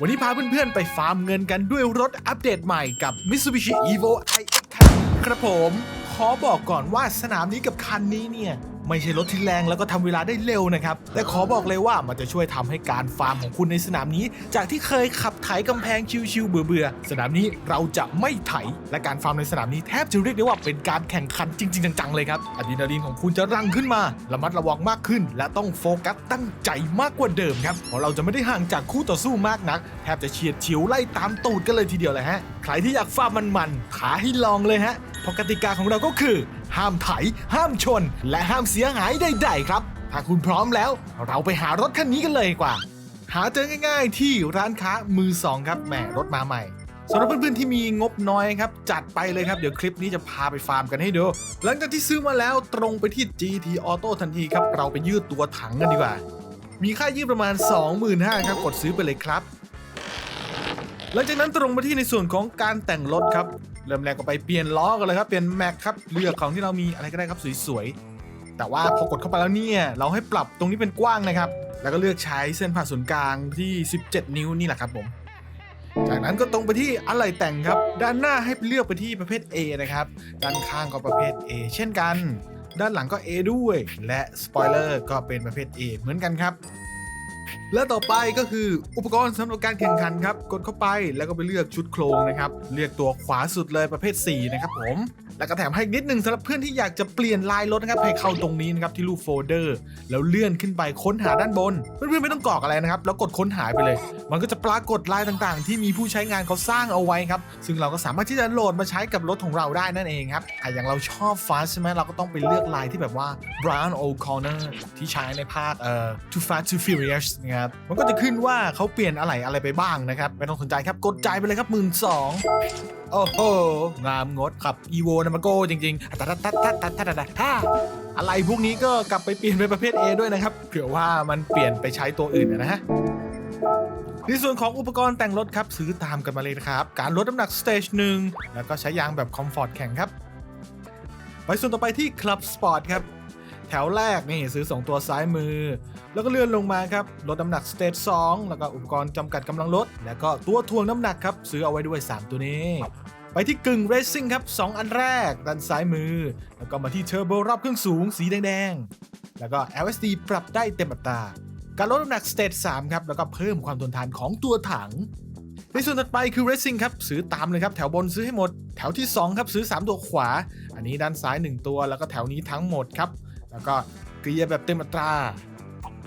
วันนี้พาเพื่อนๆ ไปฟาร์มเงินกันด้วยรถอัปเดตใหม่กับ Mitsubishi Evo iX คันนี้ครับผม ขอบอกก่อนว่าสนามนี้กับคันนี้เนี่ย ไม่ใช่รถที่แรงแล้วก็ทำเวลาได้เร็วนะครับ แต่ขอบอกเลยว่ามันจะช่วยทำให้การฟาร์มของคุณในสนามนี้ จากที่เคยขับไถกำแพงชิวๆเบื่อๆสนามนี้เราจะไม่ไถ และการฟาร์มในสนามนี้แทบจะเรียกได้ว่าเป็นการแข่งขันจริง ๆ จังๆเลยครับอะดรีนาลีนของคุณจะรังขึ้นมาระมัดระวังมากขึ้น และต้องโฟกัสตั้งใจมากกว่าเดิมครับเพราะเราจะไม่ได้ห่างจากคู่ต่อสู้มากนักแทบจะเฉียดเฉิวไล่ตามตูดกันเลยทีเดียวเลยฮะใครที่อยากฟาร์มมันๆท้าให้ลองเลยฮะ เพราะกติกาของเราก็คือ ห้ามไถ ห้ามชน และห้ามเสียหายใดๆครับ ถ้าคุณพร้อมแล้ว เราไปหารถคันนี้กันเลยดีกว่า หาเจอง่าย ๆ ที่ร้านค้ามือสองครับแหมรถมาใหม่สำหรับเพื่อนๆที่มีงบน้อยครับ จัดไปเลยครับ เดี๋ยวคลิปนี้จะพาไปฟาร์มกันให้ดู หลังจากที่ซื้อมาแล้วตรงไปที่ GT Auto ทันทีครับ เราไปยืดตัวถังกันดีกว่า มีค่ายืดประมาณ 25,000ครับกดซื้อไปเลยครับ หลังจากนั้นตรงมาที่ในส่วนของการแต่งรถครับ เริ่มแรกก็ไปเปลี่ยนล้อกันเลยครับ เปลี่ยนแม็กครับ เลือกของที่เรามีอะไรก็ได้ครับสวยๆ แต่ว่าพอกดเข้าไปแล้วเนี่ย เราให้ปรับตรงนี้เป็นกว้างนะครับ แล้วก็เลือกใช้เส้นผ่าศูนย์กลางที่ 17 นิ้วนี่แหละครับผม จากนั้นก็ตรงไปที่อะไหล่แต่งครับ ด้านหน้าให้เลือกไปที่ประเภท A นะครับ ด้านข้างก็ประเภท A เช่นกัน ด้านหลังก็ A ด้วย และสปอยเลอร์ก็เป็นประเภท A เหมือนกันครับและต่อไปก็คืออุปกรณ์สำหรับการแข่งขันครับ กดเข้าไปแล้วก็ไปเลือกชุดโครงนะครับ เลือกตัวขวาสุดเลยประเภท 4 นะครับผม แล้วก็แถมให้นิดนึงสำหรับเพื่อนที่อยากจะเปลี่ยนลายรถนะครับให้เข้าตรงนี้นะครับที่รูปโฟลเดอร์ แล้วเลื่อนขึ้นไปค้นหาด้านบน เพื่อนๆไม่ต้องกรอกอะไรนะครับ แล้วกดค้นหาไปเลย มันก็จะปรากฏลายต่างๆ ที่มีผู้ใช้งานเขาสร้างเอาไว้ครับ ซึ่งเราก็สามารถที่จะโหลดมาใช้กับรถของเราได้นั่นเองครับอะอย่างเราชอบฟ้าใช่ไหมเราก็ต้องไปเลือกลายที่แบบว่า Brown O'Connor ที่ใช้ในภาคเอ่อ Too Fast Too Furious นะครับมันก็จะขึ้นว่าเขาเปลี่ยนอะไรอะไรไปบ้างนะครับไม่ต้องสนใจครับกดจ่ายไปเลยครับหมื่นสองโอ้โหงามงดขับ Evo นะมันโก้จริงๆตัดตัดตัดตัดตัดตัดตัดอะไรพวกนี้ก็กลับไปเปลี่ยนเป็นประเภท A ด้วยนะครับเผื่อว่ามันเปลี่ยนไปใช้ตัวอื่นนะฮะในส่วนของอุปกรณ์แต่งรถครับซื้อตามกันมาเลยนะครับ การลดน้ำหนักสเตจหนึ่งแล้วก็ใช้ยางแบบคอมฟอร์ตแข็งครับ ไปส่วนต่อไปที่ Club Sport ครับ แถวแรกนี่ซื้อ 2 ตัวซ้ายมือ แล้วก็เลื่อนลงมาครับลดน้ำหนักสเตจ2แล้วก็อุปกรณ์จำกัดกำลังลด แล้วก็ตัวทวงน้ำหนักครับซื้อเอาไว้ด้วย 3 ตัวนี้ ไปที่กึ่งเรซซิ่งครับ 2 อันแรกด้านซ้ายมือ แล้วก็มาที่เทอร์โบรอบเครื่องสูงสีแดงๆ แล้วก็ LSD ปรับได้เต็มอัตราการลดน้ำหนักสเตจ3ครับแล้วก็เพิ่มความทนทานของตัวถังในส่วนถัดไปคือ Racing ครับซื้อตามเลยครับ แถวบนซื้อให้หมด แถวที่ 2 ครับซื้อ 3 ตัวขวา อันนี้ด้านซ้าย 1 ตัวแล้วก็แถวนี้ทั้งหมดครับ แล้วก็เกียร์แบบเต็มอัตรา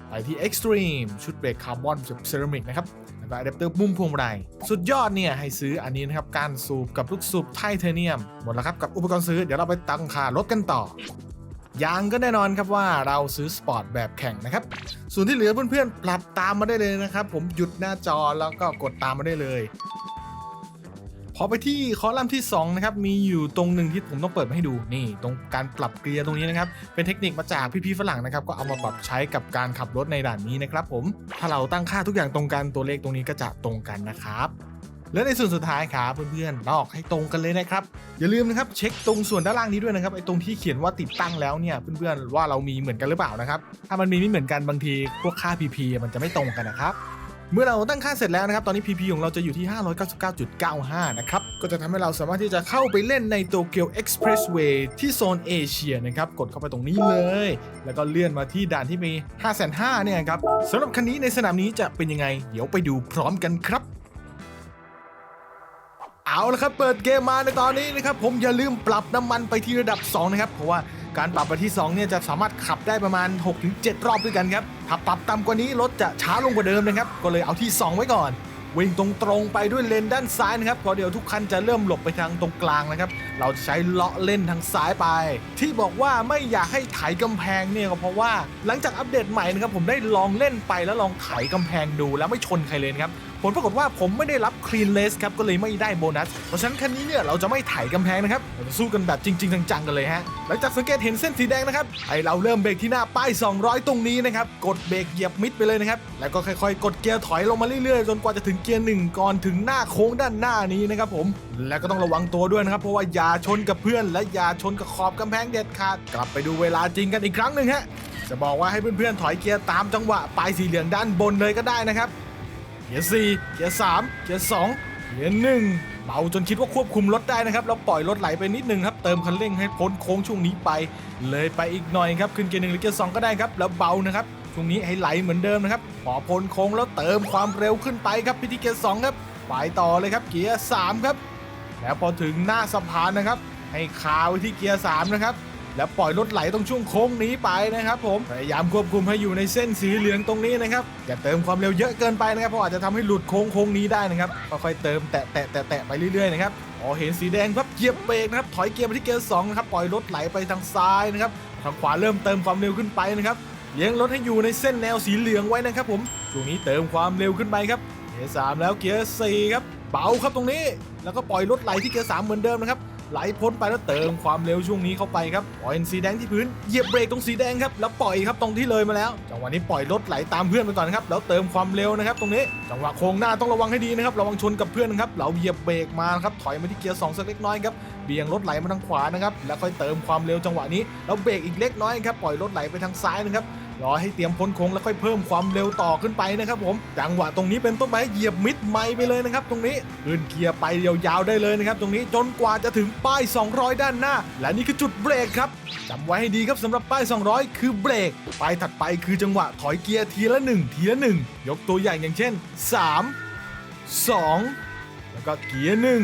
ไปที่ Extreme ชุดเบรกคาร์บอนแบบเซรามิกนะครับ แล้วก็อะแดปเตอร์มุมพวงมาลัยสุดยอดเนี่ย ให้ซื้ออันนี้นะครับ การสูบกับลูกสูบไทเทเนียม หมดแล้วครับ กับอุปกรณ์ซื้อ เดี๋ยวเราไปตั้งค่ารถกันต่อยางก็แน่นอนครับว่าเราซื้อสปอร์ตแบบแข่งนะครับ ส่วนที่เหลือเพื่อนๆ ปรับตามมาได้เลยนะครับ ผมหยุดหน้าจอแล้วก็กดตามมาได้เลย พอไปที่คอลัมน์ที่2นะครับมีอยู่ตรงหนึ่งที่ผมต้องเปิดมาให้ดูนี่ ตรงการปรับเกียร์ตรงนี้นะครับเป็นเทคนิคมาจากพี่ๆฝรั่งนะครับก็เอามาปรับใช้กับการขับรถในด่านนี้นะครับผมถ้าเราตั้งค่าทุกอย่างตรงกันตัวเลขตรงนี้ก็จะตรงกันนะครับและในส่วนสุดท้ายครับเพื่อนๆลอกให้ตรงกันเลยนะครับ อย่าลืมนะครับเช็คตรงส่วนด้านล่างนี้ด้วยนะครับไอ้ตรงที่เขียนว่าติดตั้งแล้วเนี่ยเพื่อนๆว่าเรามีเหมือนกันหรือเปล่านะครับถ้ามันมีไม่เหมือนกันบางทีพวกค่า PP มันจะไม่ตรงกันนะครับ เมื่อเราตั้งค่าเสร็จแล้วนะครับ ตอนนี้ PP ของเราจะอยู่ที่ 599.95 นะครับ ก็จะทำให้เราสามารถที่จะเข้าไปเล่นในโตเกียว Expressway ที่โซนเอเชียนะครับ กดเข้าไปตรงนี้เลย แล้วก็เลื่อนมาที่ด่านที่มี 5,500เนี่ยครับสำหรับคันนี้ในสนามนี้จะเป็นยังไง เดี๋ยวไปดูพร้อมกันครับเอาละครับ เปิดเกมมาในตอนนี้นะครับ ผมอย่าลืมปรับน้ำมันไปที่ระดับ 2 นะครับ เพราะว่า การปรับไปที่2เนี่ยจะสามารถขับได้ประมาณ 6-7 รอบด้วยกันครับถ้าปรับต่ำกว่านี้รถจะช้าลงกว่าเดิมนะครับก็เลยเอาที่ 2 ไว้ก่อนวิ่งตรงๆไปด้วยเลนด้านซ้ายนะครับเพราะเดี๋ยวทุกคันจะเริ่มหลบไปทางตรงกลางนะครับ เราจะใช้เลาะเล่นทางซ้ายไป ที่บอกว่าไม่อยากให้ไถกำแพงเนี่ยก็เพราะว่าหลังจากอัปเดตใหม่นะครับผมได้ลองเล่นไปแล้วลองไถกำแพงดูแล้วไม่ชนใครเลยครับ ผลปรากฏว่าผมไม่ได้รับคลีนเลสครับก็เลยไม่ได้โบนัส เพราะฉะนั้นคันนี้เนี่ยเราจะไม่ไถ่กำแพงนะครับเราจะสู้กันแบบจริง ๆ จังๆกันเลยฮะหลังจากสังเกตเห็นเส้นสีแดงนะครับให้เราเริ่มเบรกที่หน้าป้าย 200 ตรงนี้นะครับกดเบรกเหยียบมิดไปเลยนะครับแล้วก็ค่อยๆ กดเกียร์ถอยลงมาเรื่อยๆ จนกว่าจะถึงเกียร์หนึ่งก่อนถึงหน้าโค้งด้านหน้านี้นะครับผมแล้วก็ต้องระวังตัวด้วยนะครับเพราะว่าอย่าชนกับเพื่อน และอย่าชนกับขอบกำแพงเด็ดขาดกลับไปดูเวลาจริงกันอีกครั้งหนึ่งฮะจะบอกว่าให้เพื่อนๆถอยเกียร์ตามจังหวะปลายสีเหลืองด้านบนเลยก็ได้นะครับ เกียร์สี่เกียร์สามเกียร์สองเกียร์หนึ่งเบาจนคิดว่าควบคุมรถได้นะครับเราปล่อยรถไหลไปนิดนึงครับเติมคันเร่งให้พ้นโค้งช่วงนี้ไป เลยไปอีกหน่อยครับขึ้นเกียร์หนึ่งหรือเกียร์สองก็ได้ครับแล้วเบานะครับช่วงนี้ให้ไหลเหมือนเดิมนะครับพอพ้นโค้งแล้วเติมความเร็วขึ้นไปครับพิธีเกียร์สองครับไปต่อเลยครับเกียร์สามครับแล้วพอถึงหน้าสะพานนะครับ ให้คาไว้ที่เกียร์3นะครับ แล้วปล่อยรถไหลตรงช่วงโค้งนี้ไปนะครับผมพยายามควบคุมให้อยู่ในเส้นสีเหลืองตรงนี้นะครับอย่าเติมความเร็วเยอะเกินไปนะครับเพราะอาจจะทำให้หลุดโค้งโค้งนี้ได้นะครับค่อยๆเติมแตะแตะแตะแตะไปเรื่อยๆนะครับพอเห็นสีแดงปั๊บเหยียบเบรกนะครับถอยเกียร์ไปที่เกียร์สองนะครับปล่อยรถไหลไปทางซ้ายนะครับทางขวาเริ่มเติมความเร็วขึ้นไปนะครับเลี้ยงรถให้อยู่ในเส้นแนวสีเหลืองไว้นะครับผมช่วงนี้เติมความเร็วขึ้นไปครับเกียร์สามแล้วเกียร์สี่ครับเบาครับตรงนี้ แล้วก็ปล่อยรถไหลที่เกียร์สามเหมือนเดิมนะครับ ไหลพ้นไปแล้วเติมความเร็วช่วงนี้เข้าไปครับปล่อยสีแดงที่พื้นเหยียบเบรกตรงสีแดงครับแล้วปล่อยครับตรงที่เลยมาแล้วจังหวะนี้ปล่อยรถไหลตามเพื่อนไปก่อนครับแล้วเติมความเร็วนะครับตรงนี้จังหวะโค้งหน้าต้องระวังให้ดีนะครับระวังชนกับเพื่อนนะครับเราเหยียบเบรกมาครับถอยมาที่เกียร์สองสักเล็กน้อยครับเบี่ยงรถไหลมาทางขวานะครับแล้วค่อยเติมความเร็วจังหวะนี้แล้วเบรกอีกเล็กน้อยครับปล่อยรถไหลไปทางซ้ายนะครับ รอให้เตรียมพ้นโค้งแล้วค่อยเพิ่มความเร็วต่อขึ้นไปนะครับผมจังหวะตรงนี้เป็นต้นไม้เหยียบมิดไมล์ไปเลยนะครับตรงนี้ขึ้นเกียร์ไปยาวๆได้เลยนะครับตรงนี้จนกว่าจะถึงป้าย 200 ด้านหน้า และนี่คือจุดเบรกครับจำไว้ให้ดีครับสำหรับป้าย 200 คือเบรกป้ายถัดไปคือจังหวะถอยเกียร์ทีละ 1 ทีละ 1 ยกตัวอย่างอย่างเช่น 3 2 แล้วก็เกียร์หนึ่ง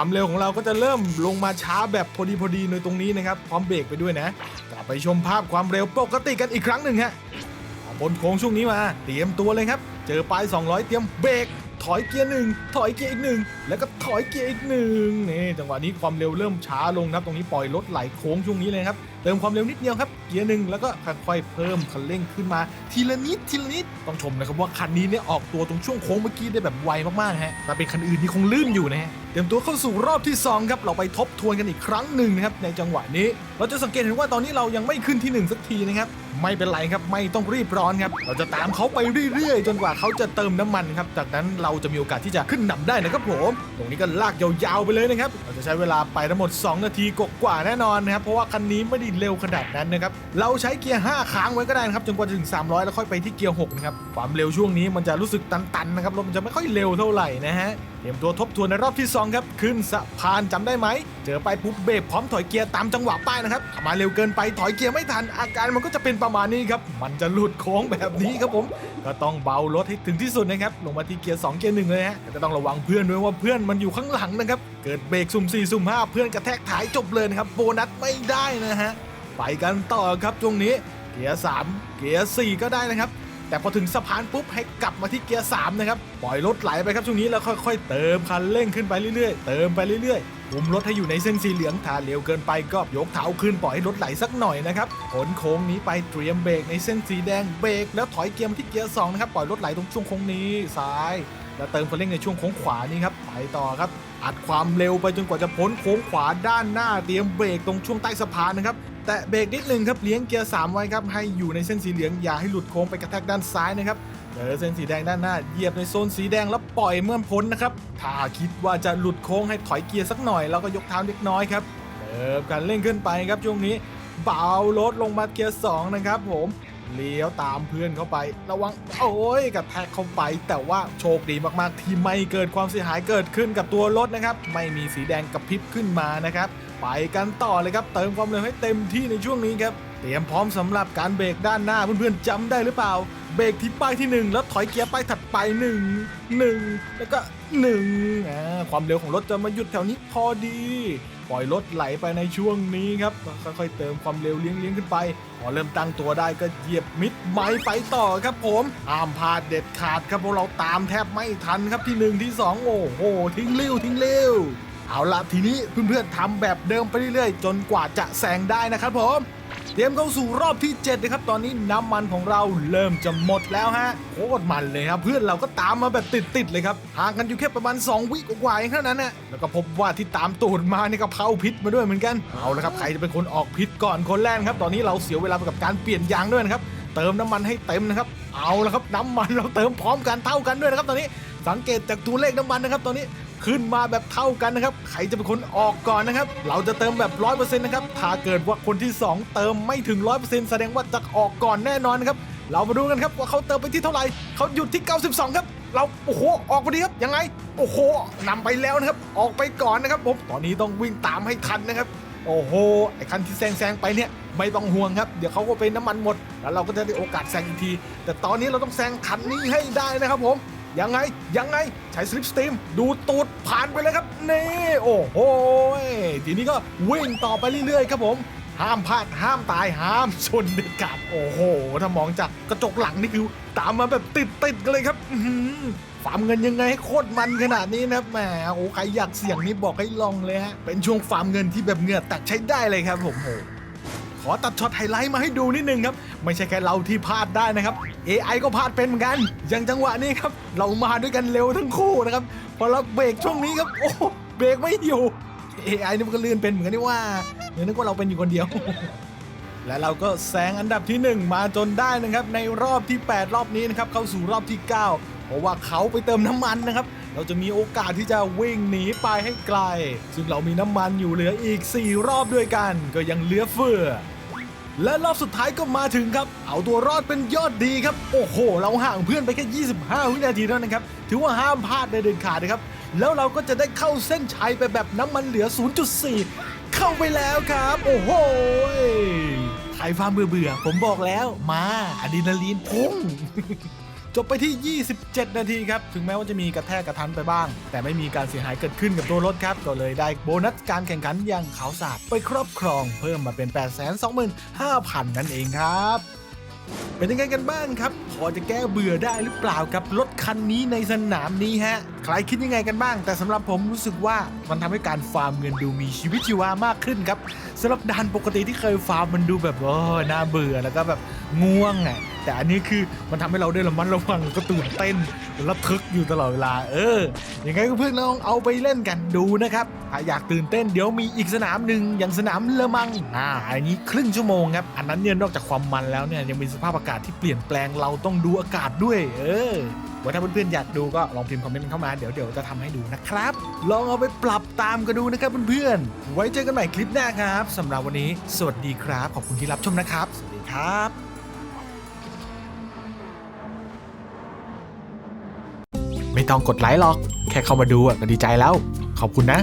ความเร็วของเราก็จะเริ่มลงมาช้าแบบพอดีพอดีในตรงนี้นะครับพร้อมเบรกไปด้วยนะกลับไปชมภาพความเร็วปกติกันอีกครั้งหนึ่งฮะบนโค้งช่วงนี้มา เตรียมตัวเลยครับ เจอปลาย 200 เตรียมเบรกถอยเกียร์หนึ่งถอยเกียร์อีกหนึ่งแล้วก็ถอยเกียร์อีกหนึ่งนี่จังหวะนี้ความเร็วเริ่มช้าลงครับตรงนี้ปล่อยรถไหลโค้งช่วงนี้เลยครับเติมความเร็วนิดเดียวครับเกียร์หนึ่งแล้วก็ค่อยๆเพิ่มคันเร่งขึ้นมา ทีละนิดทีละนิดต้องชมนะครับว่าคันนี้เนี่ยออกตัวตรงช่วงโค้งเมื่อกี้ได้แบบไวมากๆฮะแต่เป็นคันอื่นที่คงลื่นอยู่นะฮะเตรียมตัวเข้าสู่รอบที่ 2 ครับ เราไปทบทวนกันอีกครั้งหนึ่งนะครับในจังหวะนี้ เราจะสังเกตเห็นว่าตอนนี้เรายังไม่ขึ้นที่ 1 สักทีนะครับ ไม่เป็นไรครับ ไม่ต้องรีบร้อนครับ เราจะตามเขาไปเรื่อยๆ จนกว่าเขาจะเติมน้ำมันครับ จากนั้นเราจะมีโอกาสที่จะขึ้นนำได้นะครับผม ตรงนี้ก็ลากยาวๆไปเลยนะครับ เราจะใช้เวลาไปทั้งหมด 2 นาทีกว่าแน่นอนนะครับ เพราะว่าคันนี้ไม่ได้เร็วขนาดนั้นนะครับ เราใช้เกียร์5ค้างไว้ก็ได้นะครับ จนกว่าจะถึง 300 แล้วค่อยไปที่เกียร์6นะครับ ความเร็วช่วงนี้มันจะรู้สึกตันๆนะครับ รถมันจะไม่ค่อยเร็วเท่าไหร่นะฮะเตรียมตัวทบทวนในรอบที่ 2 ครับ ขึ้นสะพานจำได้ไหม เจอไปปุ๊บเบรกพร้อมถอยเกียร์ตามจังหวะป้ายนะครับมาเร็วเกินไปถอยเกียร์ไม่ทัน อาการมันก็จะเป็นประมาณนี้ครับ มันจะหลุดโค้งแบบนี้ครับผม ก็ต้องเบารถให้ถึงที่สุดนะครับ ลงมาที่เกียร์2เกียร์หนึ่งเลยฮะแต่ก็ต้องระวังเพื่อนด้วยว่าเพื่อนมันอยู่ข้างหลังนะครับ เกิดเบรกสุ่ม4สุ่ม5เพื่อนกระแทกท้ายจบเลยนะครับ โบนัสไม่ได้นะฮะ ไปกันต่อครับตรงนี้ เกียร์3เกียร์4ก็ได้นะครับ แต่พอถึงสะพานปุ๊บให้กลับมาที่เกียร์3นะครับปล่อยรถไหลไปครับช่วงนี้แล้วค่อย ๆ เติมคันเร่งขึ้นไปเรื่อยๆ เติมไปเรื่อยๆคุมรถให้อยู่ในเส้นสีเหลืองถ้าเร็วเกินไปก็ยกเท้าขึ้นปล่อยให้รถไหลสักหน่อยนะครับผลโค้งนี้ไปเตรียมเบรกในเส้นสีแดงเบรกแล้วถอยเกียร์ที่เกียร์2นะครับปล่อยรถไหลตรงช่วงโค้งนี้ซ้าย แล้วเติมคันเร่งในช่วงโค้งขวานี่ครับไปต่อครับอัดความเร็วไปจนกว่าจะพ้นโค้งขวาด้านหน้าเตรียมเบรกตรงช่วงใต้สะพานนะครับ แตะเบรกนิดนึงครับเลี้ยงเกียร์3ไว้ครับให้อยู่ในเส้นสีเหลืองอย่าให้หลุดโค้งไปกระแทกด้านซ้ายนะครับเจอเส้นสีแดงด้านหน้าเหยียบในโซนสีแดงแล้วปล่อยเมื่อพ้นนะครับถ้าคิดว่าจะหลุดโค้งให้ถอยเกียร์สักหน่อยแล้วก็ยกเท้าเล็กน้อยครับเติมการเร่งขึ้นไปครับช่วงนี้เบาลดลงมาเกียร์2นะครับผม เลี้ยวตามเพื่อนเข้าไประวังโอ้ยกระแทกเข้าไป แต่ว่าโชคดีมากๆ ที่ไม่เกิดความเสียหายเกิดขึ้นกับตัวรถนะครับ ไม่มีสีแดงกระพริบขึ้นมานะครับ ไปกันต่อเลยครับ เติมความเร็วให้เต็มที่ในช่วงนี้ครับเตรียมพร้อมสำหรับการเบรกด้านหน้าเพื่อนๆจำได้หรือเปล่า เบรกที่ป้ายที่ 1 แล้วถอยเกียร์ป้ายถัดไป 1 1 แล้วก็1อ่าความเร็วของรถจะมาหยุดแถวนี้พอดี ปล่อยรถไหลไปในช่วงนี้ครับค่อยๆเติมความเร็วเลี้ยงเลี้ยงๆขึ้นไป พอเริ่มตั้งตัวได้ก็เหยียบมิดไม้ไปต่อครับผมห้ามพลาดเด็ดขาดครับเพราะเราตามแทบไม่ทันครับที่หนึ่งที่สองโอ้โห ทิ้งเร็วทิ้งเร็วเอาละทีนี้เพื่อนๆทำแบบเดิมไปเรื่อยๆ จนกว่าจะแซงได้นะครับผม เตรียมเข้าสู่รอบที่7นะครับตอนนี้น้ำมันของเราเริ่มจะหมดแล้วฮะโคตรมันเลยครับเพื่อนเราก็ตามมาแบบติดๆเลยครับห่างกันอยู่แค่ประมาณ 2 วิกว่าเองเท่านั้นนะแล้วก็พบว่าที่ตามตูดมานี่ก็เผาพิษมาด้วยเหมือนกันเอาละครับใครจะเป็นคนออกพิษก่อนคนแรกครับ ตอนนี้เราเสียเวลาไปกับการเปลี่ยนยางด้วยนะครับเติมน้ำมันให้เต็มนะครับ เอาละครับน้ำมันเราเติมพร้อมกันเท่ากันด้วยนะครับ ตอนนี้สังเกตจากตัวเลขน้ำมันนะครับ ตอนนี้ ขึ้นมาแบบเท่ากันนะครับ ใครจะเป็นคนออกก่อนนะครับ เราจะเติมแบบ 100%นะครับ ถ้าเกิดว่าคนที่ 2 เติมไม่ถึง 100%แสดงว่าจะออกก่อนแน่นอนนะครับ เรามาดูกันครับว่าเขาเติมไปที่เท่าไหร่ เขาหยุดที่ 92 ครับ เราโอ้โห ออกพอดีครับ ยังไง โอ้โหนำไปแล้วนะครับ ออกไปก่อนนะครับผม ตอนนี้ต้องวิ่งตามให้ทันนะครับ โอ้โห ไอ้คันที่แซงแซงๆไปเนี่ยไม่ต้องห่วงครับ เดี๋ยวเขาก็เป็นน้ำมันหมด แล้วเราก็จะได้โอกาสแซงอีกที แต่ตอนนี้เราต้องแซงคันนี้ให้ได้นะครับผม ยังไงยังไงใช้สลิปสตรีมดูตูดผ่านไปเลยครับ นี่ โอ้โหทีนี้ก็วิ่งต่อไปเรื่อยๆ ครับผม ห้ามพลาดห้ามตายห้ามชนเด็ดขาดโอ้โห ถ้ามองจากกระจกหลังนี่คือตามมาแบบติดติดๆกันเลยครับฟาร์มเงินยังไงให้โคตรมันขนาดนี้นะครับแหมโอ้ใครอยากเสี่ยงนี่บอกให้ลองเลยฮะเป็นช่วงฟาร์มเงินที่แบบเหงื่อแตกใช้ได้เลยครับผมโอ้ ขอตัดช็อตไฮไลท์มาให้ดูนิดนึงครับ ไม่ใช่แค่เราที่พลาดได้นะครับ AI ก็พลาดเป็นเหมือนกันอย่างจังหวะนี้ครับ เรามาด้วยกันเร็วทั้งคู่นะครับ พอเราเบรกช่วงนี้ครับโอ้เบรกไม่อยู่ AI นี่มันก็ลื่นเป็นเหมือนกันนี่ว่าเดี๋ยวนึกว่าเราเป็นอยู่คนเดียว และเราก็แซงอันดับที่ 1 มาจนได้นะครับ ในรอบที่ 8 รอบนี้นะครับเข้าสู่รอบที่ 9 เพราะว่าเขาไปเติมน้ำมันนะครับ เราจะมีโอกาสที่จะวิ่งหนีไปให้ไกล ซึ่งเรามีน้ำมันอยู่เหลืออีก 4 รอบด้วยกัน ก็ยังเหลือเฟือ และรอบสุดท้ายก็มาถึงครับ เอาตัวรอดเป็นยอดดีครับ โอ้โห เราห่างเพื่อนไปแค่ 25 วินาทีเท่านั้นครับ ถือว่าห้ามพลาดเลยเด็ดขาดนะครับ แล้วเราก็จะได้เข้าเส้นชัยไปแบบน้ำมันเหลือ 0.4 เข้าไปแล้วครับ โอ้โหใครฟังเบื่อๆผมบอกแล้ว มาอะดรีนาลีนพุ่ง จบไปที่ 27 นาทีครับ ถึงแม้ว่าจะมีกระแทกกระทันไปบ้าง แต่ไม่มีการเสียหายเกิดขึ้นกับตัวรถครับ ก็เลยได้โบนัสการแข่งขันอย่างขาวสาดไปครอบครองเพิ่มมาเป็น 825,000 นั่นเองครับเป็นยังไงกันบ้างครับ พอจะแก้เบื่อได้หรือเปล่ากับรถคันนี้ในสนามนี้ฮะใครคิดยังไงกันบ้าง แต่สำหรับผมรู้สึกว่ามันทำให้การฟาร์มเงินดูมีชีวิตชีวามากขึ้นครับสำหรับด่านปกติที่เคยฟาร์มมันดูแบบโอ้น่าเบื่อแล้วก็แบบง่วงอะแต่อันนี้คือมันทำให้เราได้ระมัดระวังก็ตื่นเต้นระทึกอยู่ตลอดเวลา เอออยังไงก็เพื่อนลองเอาไปเล่นกันดูนะครับถ้าอยากตื่นเต้นเดี๋ยวมีอีกสนามหนึ่งอย่างสนามเลมังอ่าอันนี้ครึ่งชั่วโมงครับอันนั้นเนี่ยนอกจากความมันแล้วเนี่ยยังมีสภาพอากาศที่เปลี่ยนแปลงเราต้องดูอากาศด้วย เออ ว่าถ้าเพื่อนๆอยากดูก็ลองพิมพ์คอมเมนต์เข้ามาเดี๋ยวเดี๋ยวจะทำให้ดูนะครับ ลองเอาไปปรับตามกันดูนะครับเพื่อนๆ ไว้เจอกันใหม่คลิปหน้าครับสำหรับวันนี้ สวัสดีครับ ขอบคุณที่รับชมนะครับ สวัสดีครับไม่ต้องกดไลค์หรอก แค่เข้ามาดูอะก็ดีใจแล้ว ขอบคุณนะ